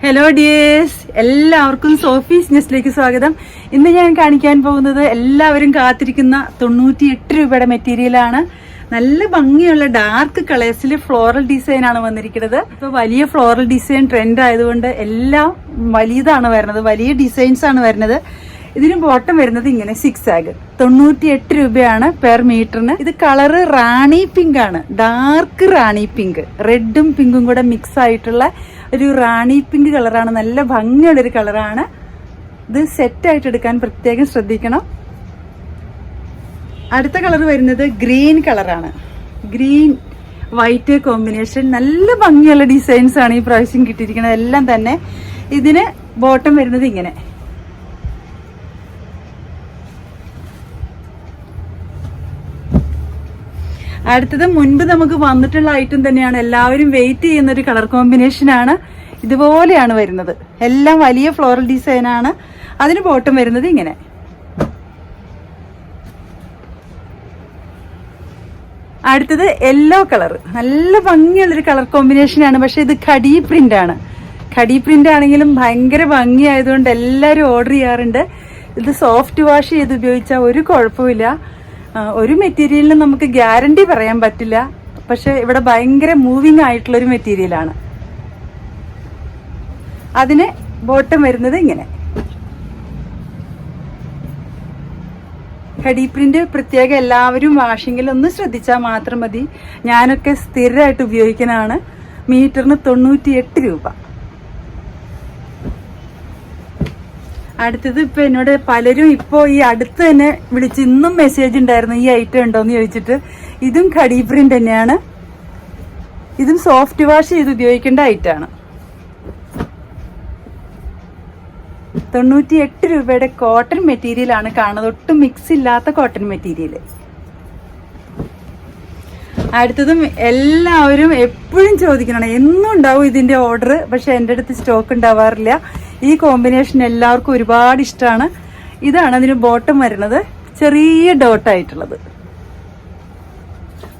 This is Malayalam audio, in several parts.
ഹലോ ഡിയേഴ്സ് എല്ലാവർക്കും സോഫീസ് ന്യൂസിലേക്ക് സ്വാഗതം. ഇന്ന് ഞാൻ കാണിക്കാൻ പോകുന്നത് എല്ലാവരും കാത്തിരിക്കുന്ന തൊണ്ണൂറ്റി എട്ട് രൂപയുടെ മെറ്റീരിയലാണ് നല്ല ഭംഗിയുള്ള ഡാർക്ക് കളേഴ്സിൽ ഫ്ലോറൽ ഡിസൈൻ ആണ് വന്നിരിക്കുന്നത്. ഇപ്പൊ വലിയ ഫ്ലോറൽ ഡിസൈൻ ട്രെൻഡ് ആയതുകൊണ്ട് എല്ലാം വലിയതാണ് വരുന്നത്. വലിയ ഡിസൈൻസ് ആണ് വരുന്നത്. ഇതിന് ബോട്ടം വരുന്നത് ഇങ്ങനെ സിക്സ് ആഗ് തൊണ്ണൂറ്റി എട്ട് രൂപയാണ് പെർ മീറ്ററിന് ഇത് കളറ് റാണി പിങ്ക് ആണ്. ഡാർക്ക് റാണി പിങ്ക് റെഡും പിങ്കും കൂടെ മിക്സ് ആയിട്ടുള്ള ഒരു റാണി പിങ്ക് കളറാണ്. നല്ല ഭംഗിയുള്ള ഒരു കളറാണ്. ഇത് സെറ്റ് ആയിട്ട് എടുക്കാൻ പ്രത്യേകം ശ്രദ്ധിക്കണം. അടുത്ത കളർ വരുന്നത് ഗ്രീൻ കളറാണ്. ഗ്രീൻ വൈറ്റ് കോമ്പിനേഷൻ നല്ല ഭംഗിയുള്ള ഡിസൈൻസ് ആണ് ഈ പ്രാവശ്യം കിട്ടിയിരിക്കുന്നത്. എല്ലാം തന്നെ. ഇതിന് ബോട്ടം വരുന്നത് ഇങ്ങനെ. അടുത്തത് മുൻപ് നമുക്ക് വന്നിട്ടുള്ള ഐറ്റം തന്നെയാണ്. എല്ലാവരും വെയിറ്റ് ചെയ്യുന്ന ഒരു കളർ കോമ്പിനേഷൻ ആണ്. ഇതുപോലെയാണ് വരുന്നത്. എല്ലാം വലിയ ഫ്ലോറൽ ഡിസൈൻ ആണ്. അതിന് ബോട്ടം വരുന്നത് ഇങ്ങനെ. അടുത്തത് യെല്ലോ കളർ നല്ല ഭംഗിയുള്ളൊരു കളർ കോമ്പിനേഷൻ ആണ്. പക്ഷെ ഇത് ഖടി പ്രിന്റ് ആണ്. ഖടി പ്രിന്റ് ആണെങ്കിലും ഭയങ്കര ഭംഗിയായതുകൊണ്ട് എല്ലാവരും ഓർഡർ ചെയ്യാറുണ്ട്. ഇത് സോഫ്റ്റ് വാഷ് ചെയ്ത് ഉപയോഗിച്ചാൽ ഒരു കുഴപ്പമില്ല ഒരു മെറ്റീരിയലിന് നമുക്ക് ഗ്യാരണ്ടി പറയാൻ പറ്റില്ല. പക്ഷെ ഇവിടെ ഭയങ്കര മൂവിങ് ആയിട്ടുള്ള ഒരു മെറ്റീരിയലാണ്. അതിന് ബോട്ടം വരുന്നത് ഇങ്ങനെ. ഹെഡി പ്രിന്റ് പ്രത്യേകം എല്ലാവരും വാഷിങ്ങിൽ ഒന്ന് ശ്രദ്ധിച്ചാൽ മാത്രം മതി. ഞാനൊക്കെ സ്ഥിരമായിട്ട് ഉപയോഗിക്കുന്നതാണ് മീറ്ററിന് തൊണ്ണൂറ്റി എട്ട് രൂപ. അടുത്തത് ഇപ്പൊ എന്നോട് പലരും ഇപ്പോ ഈ അടുത്ത് തന്നെ വിളിച്ച് ഇന്നും മെസ്സേജ് ഉണ്ടായിരുന്നു ഈ ഐറ്റം ഉണ്ടോന്ന് ചോദിച്ചിട്ട്. ഇതും ഖടി പ്രിന്റ് തന്നെയാണ്. ഇതും സോഫ്റ്റ് വാഷ് ചെയ്ത് ഉപയോഗിക്കേണ്ട ഐറ്റാണ് തൊണ്ണൂറ്റി എട്ട് രൂപയുടെ കോട്ടൺ മെറ്റീരിയൽ ആണ് കാണുന്നത്. ഒട്ടും മിക്സ് ഇല്ലാത്ത കോട്ടൺ മെറ്റീരിയൽ അടുത്തതും എല്ലാവരും എപ്പോഴും ചോദിക്കണം എന്നും ഉണ്ടാവും ഇതിന്റെ ഓർഡർ പക്ഷെ എന്റെ അടുത്ത് സ്റ്റോക്ക് ഉണ്ടാവാറില്ല. ഈ കോമ്പിനേഷൻ എല്ലാവർക്കും ഒരുപാട് ഇഷ്ടമാണ് ഇതാണ് അതിന് ബോട്ടം വരുന്നത്. ചെറിയ ഡോട്ട് ആയിട്ടുള്ളത്.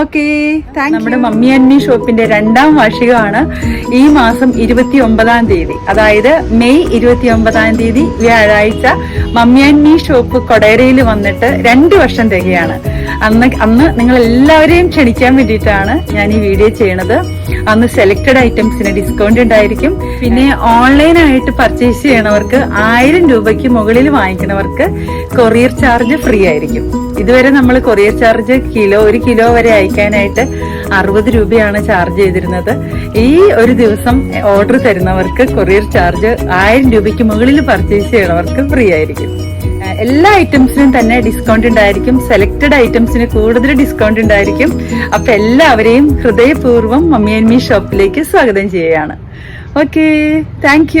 ഓക്കെ നമ്മുടെ മമ്മി അന്നി ഷോപ്പിന്റെ രണ്ടാം വാർഷികമാണ് ഈ മാസം ഇരുപത്തി ഒമ്പതാം തീയതി. അതായത് മെയ് ഇരുപത്തി ഒമ്പതാം തീയതി വ്യാഴാഴ്ച മമ്മി അന്നി ഷോപ്പ് കൊടേരയിൽ വന്നിട്ട് രണ്ട് വർഷം തികയാണ്. അന്ന് അന്ന് നിങ്ങൾ എല്ലാവരെയും ക്ഷണിക്കാൻ വേണ്ടിയിട്ടാണ് ഞാൻ ഈ വീഡിയോ ചെയ്യണത്. അന്ന് സെലക്ടഡ് ഐറ്റംസിന് ഡിസ്കൗണ്ട് ഉണ്ടായിരിക്കും. പിന്നെ ഓൺലൈനായിട്ട് പർച്ചേസ് ചെയ്യണവർക്ക് ആയിരം രൂപയ്ക്ക് മുകളിൽ വാങ്ങിക്കണവർക്ക് കൊറിയർ ചാർജ് ഫ്രീ ആയിരിക്കും. ഇതുവരെ നമ്മൾ കൊറിയർ ചാർജ് കിലോ ഒരു കിലോ വരെ അയക്കാനായിട്ട് അറുപത് രൂപയാണ് ചാർജ് ചെയ്തിരുന്നത്. ഈ ഒരു ദിവസം ഓർഡർ തരുന്നവർക്ക് കൊറിയർ ചാർജ് ആയിരം രൂപയ്ക്ക് മുകളിൽ പർച്ചേസ് ചെയ്യണവർക്ക് ഫ്രീ ആയിരിക്കും. എല്ലാ ഐറ്റംസിനും തന്നെ ഡിസ്കൗണ്ട് ഉണ്ടായിരിക്കും. സെലക്ടഡ് ഐറ്റംസിന് കൂടുതൽ ഡിസ്കൗണ്ട് ഉണ്ടായിരിക്കും. അപ്പൊ എല്ലാവരെയും ഹൃദയപൂർവം മമ്മി ആൻഡ് മീ ഷോപ്പിലേക്ക് സ്വാഗതം ചെയ്യുകയാണ്. Okay thank